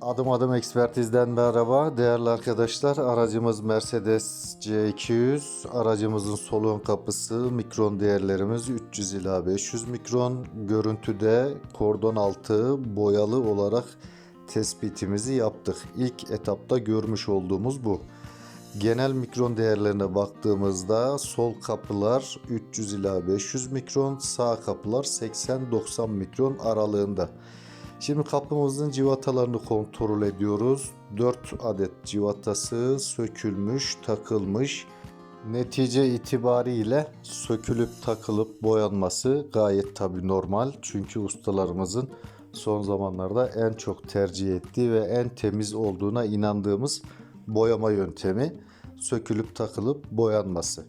Adım adım ekspertizden merhaba değerli arkadaşlar. Aracımız Mercedes C200. Aracımızın sol ön kapısı mikron değerlerimiz 300 ila 500 mikron. Görüntüde kordon altı boyalı olarak tespitimizi yaptık. İlk etapta görmüş olduğumuz bu. Genel mikron değerlerine baktığımızda sol kapılar 300 ila 500 mikron, sağ kapılar 80-90 mikron aralığında. Şimdi kapımızın civatalarını kontrol ediyoruz. 4 adet civatası sökülmüş, takılmış. Netice itibariyle sökülüp takılıp boyanması gayet tabi normal. Çünkü ustalarımızın son zamanlarda en çok tercih ettiği ve en temiz olduğuna inandığımız boyama yöntemi sökülüp takılıp boyanması.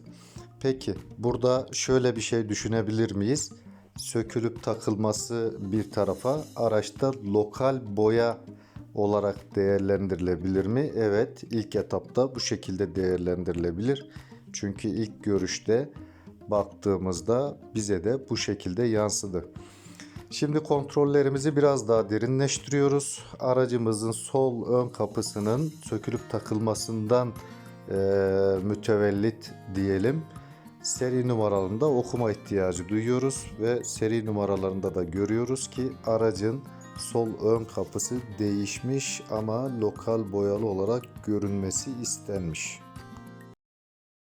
Peki burada şöyle bir şey düşünebilir miyiz? Sökülüp takılması bir tarafa araçta lokal boya olarak değerlendirilebilir mi? Evet ilk etapta bu şekilde değerlendirilebilir. Çünkü ilk görüşte baktığımızda bize de bu şekilde yansıdı. Şimdi kontrollerimizi biraz daha derinleştiriyoruz. Aracımızın sol ön kapısının sökülüp takılmasından e, mütevellit diyelim. Seri numaralarında okuma ihtiyacı duyuyoruz ve seri numaralarında da görüyoruz ki aracın sol ön kapısı değişmiş ama lokal boyalı olarak görünmesi istenmiş.